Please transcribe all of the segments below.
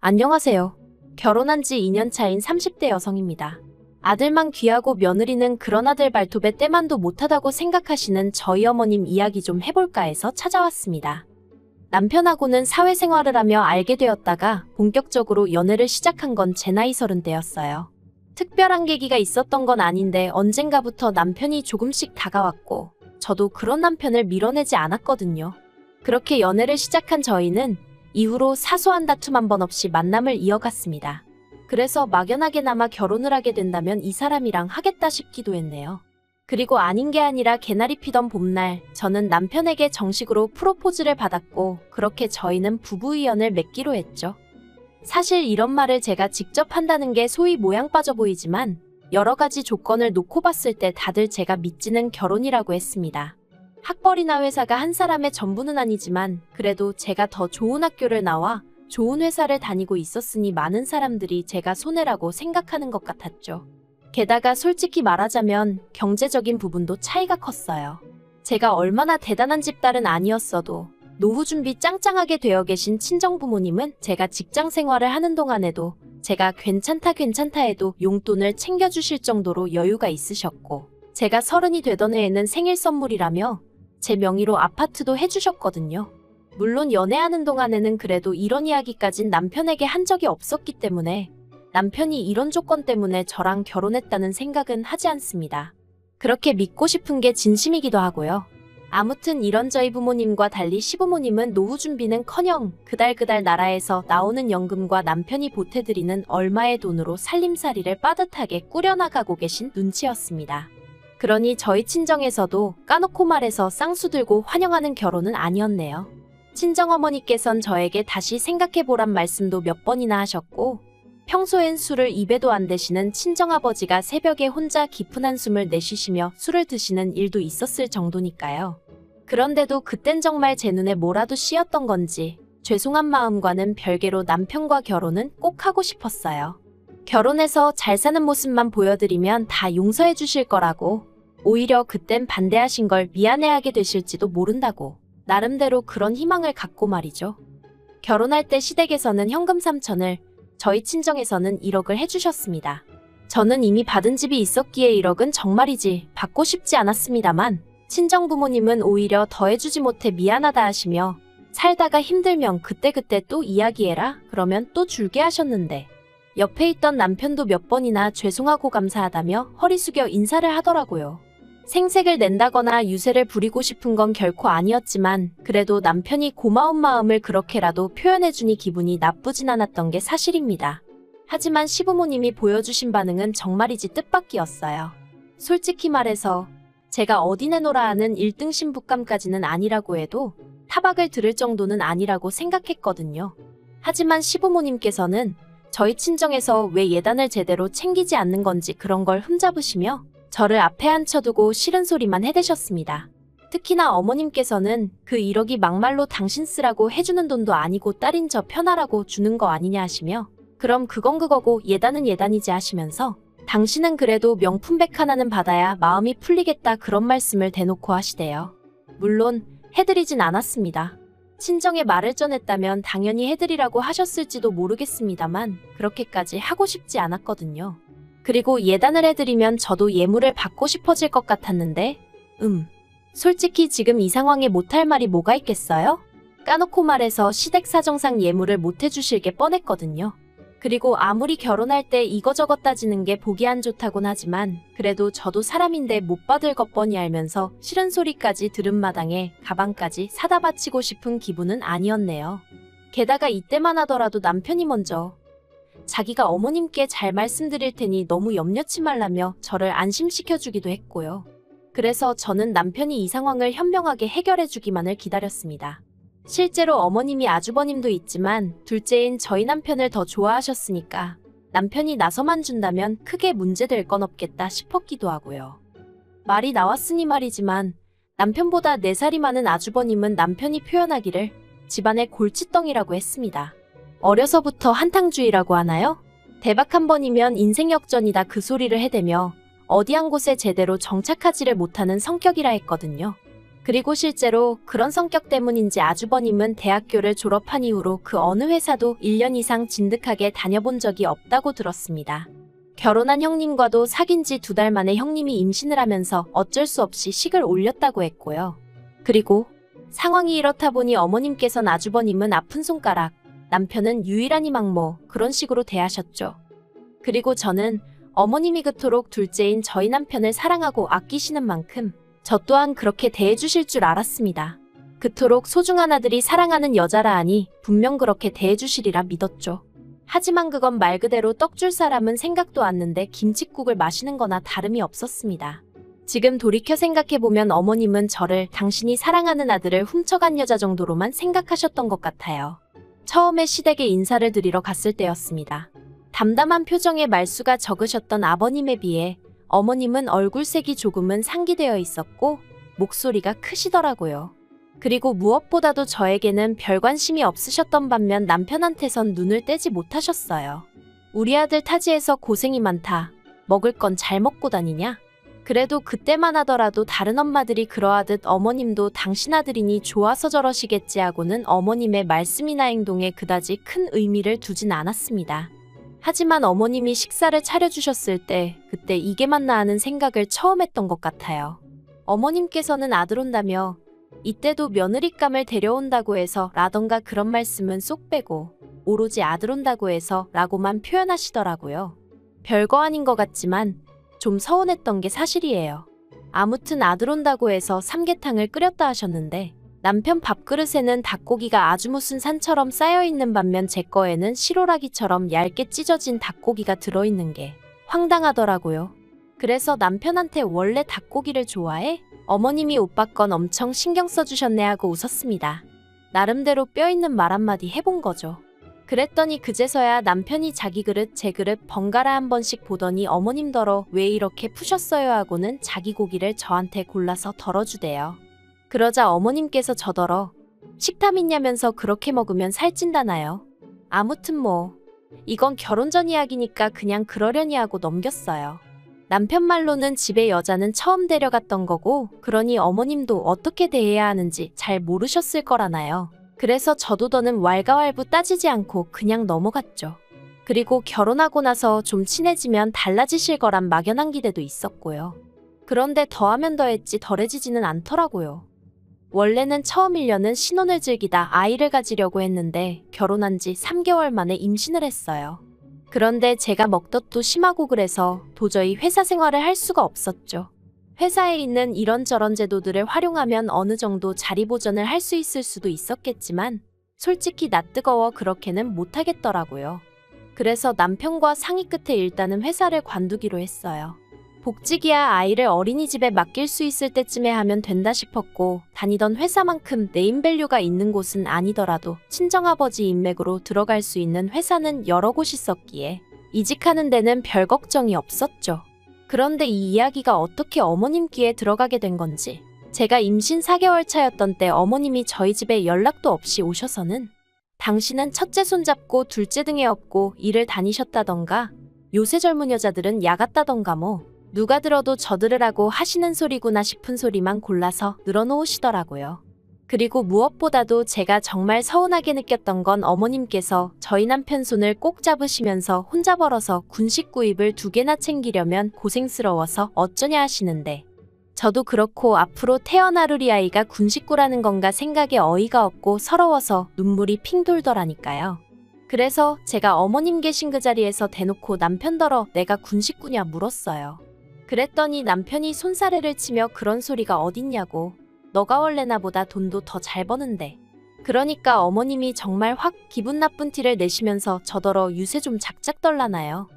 안녕하세요. 결혼한 지 2년 차인 30대 여성입니다. 아들만 귀하고 며느리는 그런 아들 발톱에 때만도 못하다고 생각하시는 저희 어머님 이야기 좀 해볼까 해서 찾아왔습니다. 남편하고는 사회생활을 하며 알게 되었다가 본격적으로 연애를 시작한 건 제 나이 서른 때였어요. 특별한 계기가 있었던 건 아닌데 언젠가부터 남편이 조금씩 다가왔고 저도 그런 남편을 밀어내지 않았거든요. 그렇게 연애를 시작한 저희는 이후로 사소한 다툼 한 번 없이 만남을 이어갔습니다. 그래서 막연하게나마 결혼을 하게 된다면 이 사람이랑 하겠다 싶기도 했네요. 그리고 아닌 게 아니라 개나리 피던 봄날 저는 남편에게 정식으로 프로포즈를 받았고 그렇게 저희는 부부의연을 맺기로 했죠. 사실 이런 말을 제가 직접 한다는 게 소위 모양 빠져 보이지만 여러 가지 조건을 놓고 봤을 때 다들 제가 믿지는 결혼이라고 했습니다. 학벌이나 회사가 한 사람의 전부는 아니지만 그래도 제가 더 좋은 학교를 나와 좋은 회사를 다니고 있었으니 많은 사람들이 제가 손해라고 생각하는 것 같았죠. 게다가 솔직히 말하자면 경제적인 부분도 차이가 컸어요. 제가 얼마나 대단한 집딸은 아니었어도 노후 준비 짱짱하게 되어 계신 친정 부모님은 제가 직장 생활을 하는 동안에도 제가 괜찮다 괜찮다 해도 용돈을 챙겨주실 정도로 여유가 있으셨고 제가 서른이 되던 해에는 생일 선물이라며 제 명의로 아파트도 해주셨거든요. 물론 연애하는 동안에는 그래도 이런 이야기까진 남편에게 한 적이 없었기 때문에 남편이 이런 조건 때문에 저랑 결혼했다는 생각은 하지 않습니다. 그렇게 믿고 싶은 게 진심이기도 하고요. 아무튼 이런 저희 부모님과 달리 시부모님은 노후 준비는 커녕 그달그달 나라에서 나오는 연금과 남편이 보태드리는 얼마의 돈으로 살림살이를 빠듯하게 꾸려나가고 계신 눈치였습니다. 그러니 저희 친정에서도 까놓고 말해서 쌍수 들고 환영하는 결혼은 아니었네요. 친정어머니께선 저에게 다시 생각해보란 말씀도 몇 번이나 하셨고, 평소엔 술을 입에도 안 대시는 친정아버지가 새벽에 혼자 깊은 한숨을 내쉬시며 술을 드시는 일도 있었을 정도니까요. 그런데도 그땐 정말 제 눈에 뭐라도 씌었던 건지, 죄송한 마음과는 별개로 남편과 결혼은 꼭 하고 싶었어요. 결혼해서 잘 사는 모습만 보여드리면 다 용서해 주실 거라고, 오히려 그땐 반대하신 걸 미안해하게 되실지도 모른다고, 나름대로 그런 희망을 갖고 말이죠. 결혼할 때 시댁에서는 현금 3천을, 저희 친정에서는 1억을 해주셨습니다. 저는 이미 받은 집이 있었기에 1억은 정말이지 받고 싶지 않았습니다만, 친정 부모님은 오히려 더 해주지 못해 미안하다 하시며, 살다가 힘들면 그때그때 또 이야기해라, 그러면 또 줄게 하셨는데, 옆에 있던 남편도 몇 번이나 죄송하고 감사하다며 허리 숙여 인사를 하더라고요. 생색을 낸다거나 유세를 부리고 싶은 건 결코 아니었지만 그래도 남편이 고마운 마음을 그렇게라도 표현해주니 기분이 나쁘진 않았던 게 사실입니다. 하지만 시부모님이 보여주신 반응은 정말이지 뜻밖이었어요. 솔직히 말해서 제가 어디 내놓으라 하는 1등 신부감까지는 아니라고 해도 타박을 들을 정도는 아니라고 생각했거든요. 하지만 시부모님께서는 저희 친정에서 왜 예단을 제대로 챙기지 않는 건지 그런 걸 흠잡으시며 저를 앞에 앉혀두고 싫은 소리만 해대셨습니다. 특히나 어머님께서는 그 1억이 막말로 당신 쓰라고 해주는 돈도 아니고 딸인 저 편하라고 주는 거 아니냐 하시며 그럼 그건 그거고 예단은 예단이지 하시면서 당신은 그래도 명품백 하나는 받아야 마음이 풀리겠다 그런 말씀을 대놓고 하시대요. 물론 해드리진 않았습니다. 친정에 말을 전했다면 당연히 해드리라고 하셨을지도 모르겠습니다만 그렇게까지 하고 싶지 않았거든요. 그리고 예단을 해드리면 저도 예물을 받고 싶어질 것 같았는데, 음. 솔직히 지금 이 상황에 못할 말이 뭐가 있겠어요? 까놓고 말해서 시댁 사정상 예물을 못 해주실 게 뻔했거든요. 그리고 아무리 결혼할 때 이거저거 따지는 게 보기 안 좋다곤 하지만 그래도 저도 사람인데 못 받을 것 뻔히 알면서 싫은 소리까지 들은 마당에 가방까지 사다 바치고 싶은 기분은 아니었네요. 게다가 이때만 하더라도 남편이 먼저 자기가 어머님께 잘 말씀드릴 테니 너무 염려치 말라며 저를 안심시켜주기도 했고요. 그래서 저는 남편이 이 상황을 현명하게 해결해주기만을 기다렸습니다. 실제로 어머님이 아주버님도 있지만 둘째인 저희 남편을 더 좋아하셨으니까 남편이 나서만 준다면 크게 문제될 건 없겠다 싶었기도 하고요. 말이 나왔으니 말이지만 남편보다 4살이 많은 아주버님은 남편이 표현하기를 집안의 골칫덩이라고 했습니다. 어려서부터 한탕주의라고 하나요? 대박 한 번이면 인생 역전이다 그 소리를 해대며 어디 한 곳에 제대로 정착하지를 못하는 성격이라 했거든요. 그리고 실제로 그런 성격 때문인지 아주버님은 대학교를 졸업한 이후로 그 어느 회사도 1년 이상 진득하게 다녀본 적이 없다고 들었습니다. 결혼한 형님과도 사귄 지 두 달 만에 형님이 임신을 하면서 어쩔 수 없이 식을 올렸다고 했고요. 그리고 상황이 이렇다 보니 어머님께선 아주버님은 아픈 손가락, 남편은 유일한 희망모 그런 식으로 대하셨죠. 그리고 저는 어머님이 그토록 둘째인 저희 남편을 사랑하고 아끼시는 만큼 저 또한 그렇게 대해주실 줄 알았습니다. 그토록 소중한 아들이 사랑하는 여자라 하니 분명 그렇게 대해주시리라 믿었죠. 하지만 그건 말 그대로 떡 줄 사람은 생각도 않는데 김칫국을 마시는 거나 다름이 없었습니다. 지금 돌이켜 생각해보면 어머님은 저를 당신이 사랑하는 아들을 훔쳐간 여자 정도로만 생각하셨던 것 같아요. 처음에 시댁에 인사를 드리러 갔을 때였습니다. 담담한 표정의 말수가 적으셨던 아버님에 비해 어머님은 얼굴색이 조금은 상기되어 있었고 목소리가 크시더라고요. 그리고 무엇보다도 저에게는 별 관심이 없으셨던 반면 남편한테선 눈을 떼지 못하셨어요. 우리 아들 타지에서 고생이 많다. 먹을 건 잘 먹고 다니냐? 그래도 그때만 하더라도 다른 엄마들이 그러하듯 어머님도 당신 아들이니 좋아서 저러시겠지 하고는 어머님의 말씀이나 행동에 그다지 큰 의미를 두진 않았습니다. 하지만 어머님이 식사를 차려주셨을 때 그때 이게 맞나 하는 생각을 처음 했던 것 같아요. 어머님께서는 아들 온다며 이때도 며느리감을 데려온다고 해서 라던가 그런 말씀은 쏙 빼고 오로지 아들 온다고 해서 라고만 표현하시더라고요. 별거 아닌 것 같지만 좀 서운했던 게 사실이에요. 아무튼 아들 온다고 해서 삼계탕을 끓였다 하셨는데 남편 밥그릇에는 닭고기가 아주 무슨 산처럼 쌓여있는 반면 제 거에는 시로라기처럼 얇게 찢어진 닭고기가 들어있는 게 황당하더라고요. 그래서 남편한테 원래 닭고기를 좋아해? 어머님이 오빠 건 엄청 신경 써주셨네 하고 웃었습니다. 나름대로 뼈 있는 말 한마디 해본 거죠. 그랬더니 그제서야 남편이 자기 그릇 제 그릇 번갈아 한 번씩 보더니 어머님더러 왜 이렇게 푸셨어요 하고는 자기 고기를 저한테 골라서 덜어주대요. 그러자 어머님께서 저더러 식탐 있냐면서 그렇게 먹으면 살찐다나요. 아무튼 뭐 이건 결혼 전 이야기니까 그냥 그러려니 하고 넘겼어요. 남편 말로는 집에 여자는 처음 데려갔던 거고 그러니 어머님도 어떻게 대해야 하는지 잘 모르셨을 거라나요. 그래서 저도 더는 왈가왈부 따지지 않고 그냥 넘어갔죠. 그리고 결혼하고 나서 좀 친해지면 달라지실 거란 막연한 기대도 있었고요. 그런데 더하면 더했지 덜해지지는 않더라고요. 원래는 처음 1년은 신혼을 즐기다 아이를 가지려고 했는데 결혼한 지 3개월 만에 임신을 했어요. 그런데 제가 먹덧도 심하고 그래서 도저히 회사 생활을 할 수가 없었죠. 회사에 있는 이런저런 제도들을 활용하면 어느 정도 자리 보전을 할 수 있을 수도 있었겠지만 솔직히 나 뜨거워 그렇게는 못하겠더라고요. 그래서 남편과 상의 끝에 일단은 회사를 관두기로 했어요. 복직이야 아이를 어린이집에 맡길 수 있을 때쯤에 하면 된다 싶었고 다니던 회사만큼 네임밸류가 있는 곳은 아니더라도 친정아버지 인맥으로 들어갈 수 있는 회사는 여러 곳 있었기에 이직하는 데는 별 걱정이 없었죠. 그런데 이 이야기가 어떻게 어머님 귀에 들어가게 된 건지 제가 임신 4개월 차였던 때 어머님이 저희 집에 연락도 없이 오셔서는 당신은 첫째 손잡고 둘째 등에 업고 일을 다니셨다던가 요새 젊은 여자들은 야갔다던가 뭐 누가 들어도 저들으라고 하시는 소리구나 싶은 소리만 골라서 늘어놓으시더라고요. 그리고 무엇보다도 제가 정말 서운하게 느꼈던 건 어머님께서 저희 남편 손을 꼭 잡으시면서 혼자 벌어서 군식 구입을 두 개나 챙기려면 고생스러워서 어쩌냐 하시는데 저도 그렇고 앞으로 태어날 우리 아이가 군식구라는 건가 생각에 어이가 없고 서러워서 눈물이 핑 돌더라니까요. 그래서 제가 어머님 계신 그 자리에서 대놓고 남편더러 내가 군식구냐 물었어요. 그랬더니 남편이 손사래를 치며 그런 소리가 어딨냐고 너가 원래 나보다 돈도 더 잘 버는데. 그러니까 어머님이 정말 확 기분 나쁜 티를 내시면서 저더러 유세 좀 작작 떨라나요.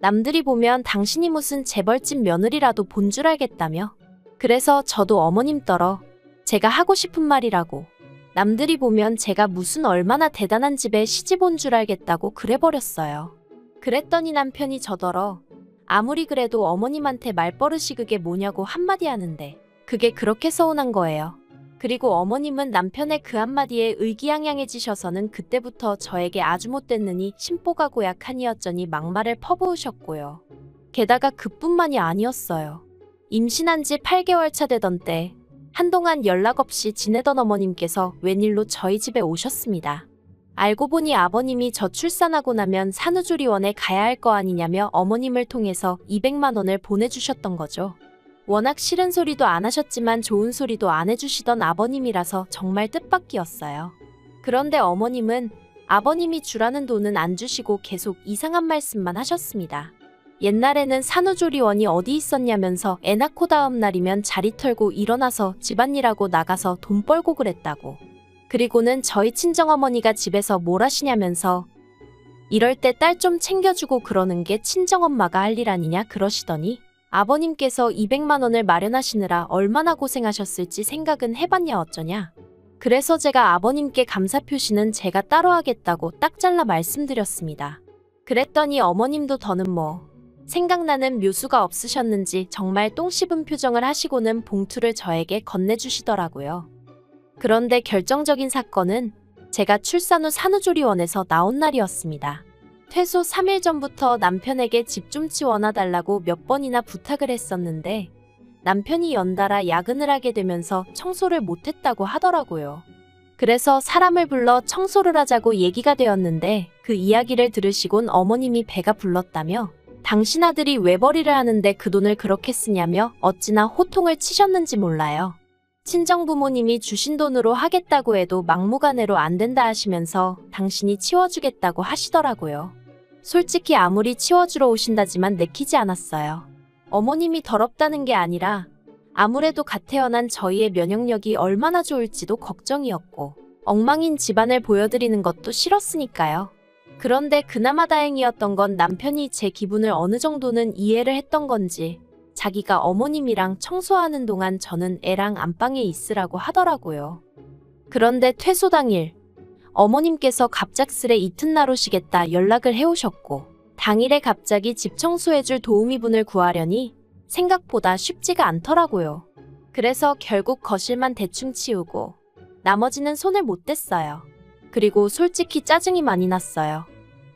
남들이 보면 당신이 무슨 재벌집 며느리라도 본 줄 알겠다며. 그래서 저도 어머님 떨어 제가 하고 싶은 말이라고. 남들이 보면 제가 무슨 얼마나 대단한 집에 시집 온 줄 알겠다고 그래버렸어요. 그랬더니 남편이 저더러 아무리 그래도 어머님한테 말버릇이 그게 뭐냐고 한마디 하는데 그게 그렇게 서운한 거예요. 그리고 어머님은 남편의 그 한마디에 의기양양해지셔서는 그때부터 저에게 아주 못됐느니 심보가 고약하니었더니 막말을 퍼부으셨고요. 게다가 그뿐만이 아니었어요. 임신한 지 8개월 차 되던 때 한동안 연락 없이 지내던 어머님께서 웬일로 저희 집에 오셨습니다. 알고 보니 아버님이 저 출산하고 나면 산후조리원에 가야 할 거 아니냐며 어머님을 통해서 200만 원을 보내주셨던 거죠. 워낙 싫은 소리도 안 하셨지만 좋은 소리도 안 해주시던 아버님이라서 정말 뜻밖이었어요. 그런데 어머님은 아버님이 주라는 돈은 안 주시고 계속 이상한 말씀만 하셨습니다. 옛날에는 산후조리원이 어디 있었냐면서 애 낳고 다음 날이면 자리 털고 일어나서 집안일하고 나가서 돈 벌고 그랬다고. 그리고는 저희 친정어머니가 집에서 뭘 하시냐면서 이럴 때 딸 좀 챙겨주고 그러는 게 친정엄마가 할 일 아니냐 그러시더니 아버님께서 200만 원을 마련하시느라 얼마나 고생하셨을지 생각은 해봤냐 어쩌냐. 그래서 제가 아버님께 감사 표시는 제가 따로 하겠다고 딱 잘라 말씀드렸습니다. 그랬더니 어머님도 더는 뭐 생각나는 묘수가 없으셨는지 정말 똥 씹은 표정을 하시고는 봉투를 저에게 건네주시더라고요. 그런데 결정적인 사건은 제가 출산 후 산후조리원에서 나온 날이었습니다. 퇴소 3일 전부터 남편에게 집 좀 치워놔달라고 몇 번이나 부탁을 했었는데 남편이 연달아 야근을 하게 되면서 청소를 못했다고 하더라고요. 그래서 사람을 불러 청소를 하자고 얘기가 되었는데 그 이야기를 들으시곤 어머님이 배가 불렀다며 당신 아들이 외벌이를 하는데 그 돈을 그렇게 쓰냐며 어찌나 호통을 치셨는지 몰라요. 친정 부모님이 주신 돈으로 하겠다고 해도 막무가내로 안 된다 하시면서 당신이 치워주겠다고 하시더라고요. 솔직히 아무리 치워주러 오신다지만 내키지 않았어요. 어머님이 더럽다는 게 아니라 아무래도 갓 태어난 저희의 면역력이 얼마나 좋을지도 걱정이었고 엉망인 집안을 보여드리는 것도 싫었으니까요. 그런데 그나마 다행이었던 건 남편이 제 기분을 어느 정도는 이해를 했던 건지 자기가 어머님이랑 청소하는 동안 저는 애랑 안방에 있으라고 하더라고요. 그런데 퇴소 당일 어머님께서 갑작스레 이튿날 오시겠다 연락을 해오셨고 당일에 갑자기 집 청소해줄 도우미분을 구하려니 생각보다 쉽지가 않더라고요. 그래서 결국 거실만 대충 치우고 나머지는 손을 못 댔어요. 그리고 솔직히 짜증이 많이 났어요.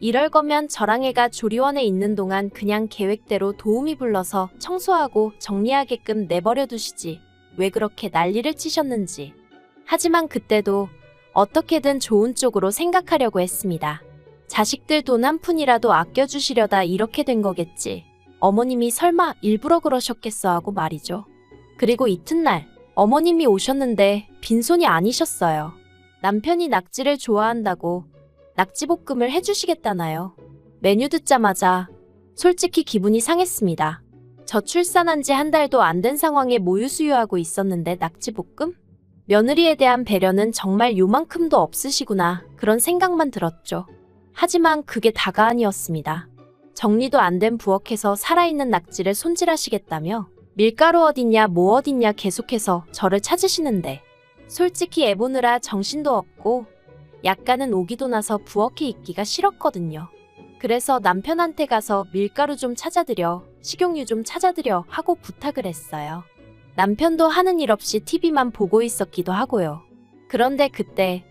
이럴 거면 저랑 애가 조리원에 있는 동안 그냥 계획대로 도우미 불러서 청소하고 정리하게끔 내버려 두시지. 왜 그렇게 난리를 치셨는지. 하지만 그때도 어떻게든 좋은 쪽으로 생각하려고 했습니다. 자식들 돈 한 푼이라도 아껴주시려다 이렇게 된 거겠지. 어머님이 설마 일부러 그러셨겠어 하고 말이죠. 그리고 이튿날 어머님이 오셨는데 빈손이 아니셨어요. 남편이 낙지를 좋아한다고 낙지볶음을 해주시겠다나요. 메뉴 듣자마자 솔직히 기분이 상했습니다. 저 출산한 지 한 달도 안 된 상황에 모유 수유하고 있었는데 낙지볶음? 며느리에 대한 배려는 정말 요만큼도 없으시구나 그런 생각만 들었죠. 하지만 그게 다가 아니었습니다. 정리도 안 된 부엌에서 살아있는 낙지를 손질하시겠다며 밀가루 어딨냐 뭐 어딨냐 계속해서 저를 찾으시는데 솔직히 애 보느라 정신도 없고 약간은 오기도 나서 부엌에 있기가 싫었거든요. 그래서 남편한테 가서 밀가루 좀 찾아드려, 식용유 좀 찾아드려 하고 부탁을 했어요. 남편도 하는 일 없이 TV만 보고 있었기도 하고요. 그런데 그때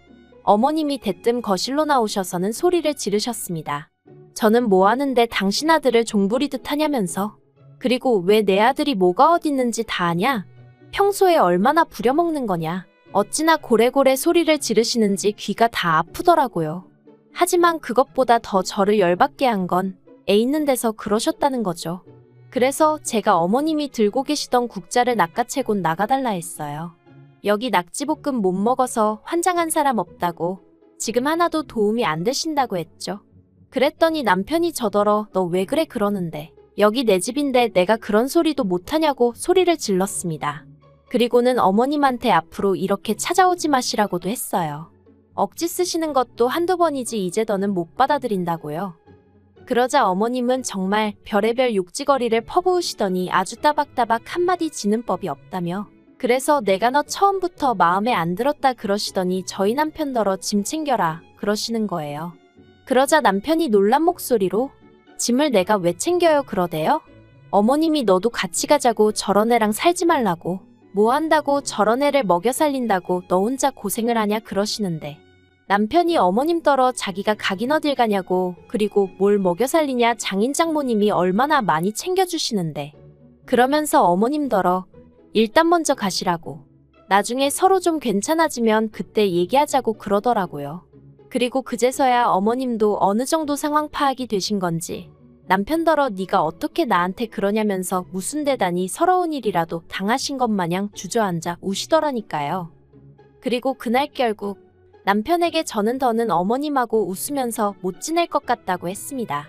어머님이 대뜸 거실로 나오셔서는 소리를 지르셨습니다. 저는 뭐 하는데 당신 아들을 종부리듯 하냐면서. 그리고 왜 내 아들이 뭐가 어딨는지 다 아냐? 평소에 얼마나 부려먹는 거냐? 어찌나 고래고래 소리를 지르시는지 귀가 다 아프더라고요. 하지만 그것보다 더 저를 열받게 한 건 애 있는 데서 그러셨다는 거죠. 그래서 제가 어머님이 들고 계시던 국자를 낚아채곤 나가달라 했어요. 여기 낙지볶음 못 먹어서 환장한 사람 없다고 지금 하나도 도움이 안 되신다고 했죠. 그랬더니 남편이 저더러 너 왜 그래 그러는데 여기 내 집인데 내가 그런 소리도 못하냐고 소리를 질렀습니다. 그리고는 어머님한테 앞으로 이렇게 찾아오지 마시라고도 했어요. 억지 쓰시는 것도 한두 번이지 이제 더는 못 받아들인다고요. 그러자 어머님은 정말 별의별 욕지거리를 퍼부으시더니 아주 따박따박 한마디 지는 법이 없다며 그래서 내가 너 처음부터 마음에 안 들었다 그러시더니 저희 남편더러 짐 챙겨라 그러시는 거예요. 그러자 남편이 놀란 목소리로 짐을 내가 왜 챙겨요 그러대요? 어머님이 너도 같이 가자고 저런 애랑 살지 말라고 뭐 한다고 저런 애를 먹여 살린다고 너 혼자 고생을 하냐 그러시는데. 남편이 어머님 떨어 자기가 가긴 어딜 가냐고 그리고 뭘 먹여 살리냐 장인 장모님이 얼마나 많이 챙겨주시는데. 그러면서 어머님 덜어 일단 먼저 가시라고. 나중에 서로 좀 괜찮아지면 그때 얘기하자고 그러더라고요. 그리고 그제서야 어머님도 어느 정도 상황 파악이 되신 건지 남편더러 네가 어떻게 나한테 그러냐면서 무슨 대단히 서러운 일이라도 당하신 것 마냥 주저앉아 우시더라니까요. 그리고 그날 결국 남편에게 저는 더는 어머님하고 웃으면서 못 지낼 것 같다고 했습니다.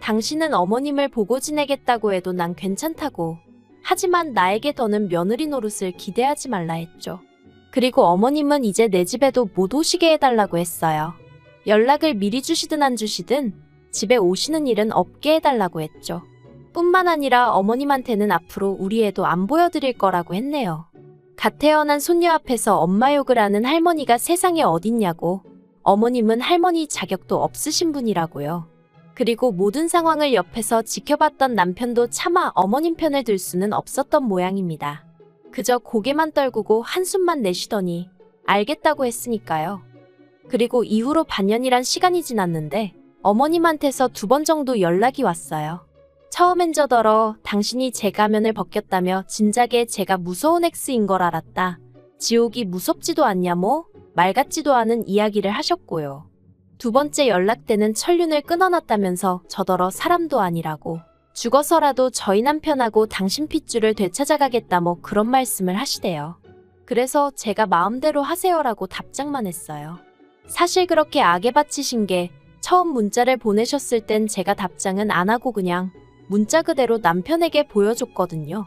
당신은 어머님을 보고 지내겠다고 해도 난 괜찮다고. 하지만 나에게 더는 며느리 노릇을 기대하지 말라 했죠. 그리고 어머님은 이제 내 집에도 못 오시게 해달라고 했어요. 연락을 미리 주시든 안 주시든 집에 오시는 일은 없게 해달라고 했죠. 뿐만 아니라 어머님한테는 앞으로 우리 애도 안 보여드릴 거라고 했네요. 갓 태어난 손녀 앞에서 엄마 욕을 하는 할머니가 세상에 어딨냐고. 어머님은 할머니 자격도 없으신 분이라고요. 그리고 모든 상황을 옆에서 지켜봤던 남편도 차마 어머님 편을 들 수는 없었던 모양입니다. 그저 고개만 떨구고 한숨만 내쉬더니 알겠다고 했으니까요. 그리고 이후로 반년이란 시간이 지났는데 어머님한테서 두 번 정도 연락이 왔어요. 처음엔 저더러 당신이 제 가면을 벗겼다며 진작에 제가 무서운 엑스인 걸 알았다. 지옥이 무섭지도 않냐 뭐? 말 같지도 않은 이야기를 하셨고요. 두 번째 연락 때는 천륜을 끊어놨다면서 저더러 사람도 아니라고. 죽어서라도 저희 남편하고 당신 핏줄을 되찾아가겠다 뭐 그런 말씀을 하시대요. 그래서 제가 마음대로 하세요라고 답장만 했어요. 사실 그렇게 악에 바치신 게 처음 문자를 보내셨을 땐 제가 답장은 안 하고 그냥 문자 그대로 남편에게 보여줬거든요.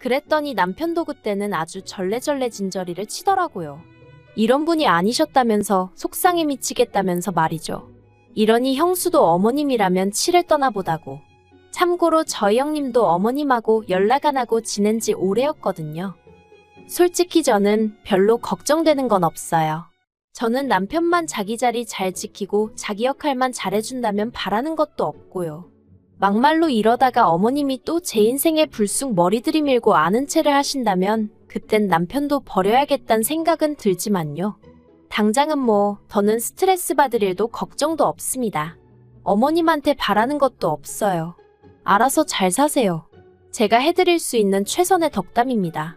그랬더니 남편도 그때는 아주 절레절레 진저리를 치더라고요. 이런 분이 아니셨다면서 속상해 미치겠다면서 말이죠. 이러니 형수도 어머님이라면 치를 떠나보다고. 참고로 저희 형님도 어머님하고 연락 안 하고 지낸 지 오래였거든요. 솔직히 저는 별로 걱정되는 건 없어요. 저는 남편만 자기 자리 잘 지키고 자기 역할만 잘해준다면 바라는 것도 없고요. 막말로 이러다가 어머님이 또 제 인생에 불쑥 머리 들이밀고 아는 체를 하신다면 그땐 남편도 버려야겠단 생각은 들지만요. 당장은 뭐 더는 스트레스 받을 일도 걱정도 없습니다. 어머님한테 바라는 것도 없어요. 알아서 잘 사세요. 제가 해드릴 수 있는 최선의 덕담입니다.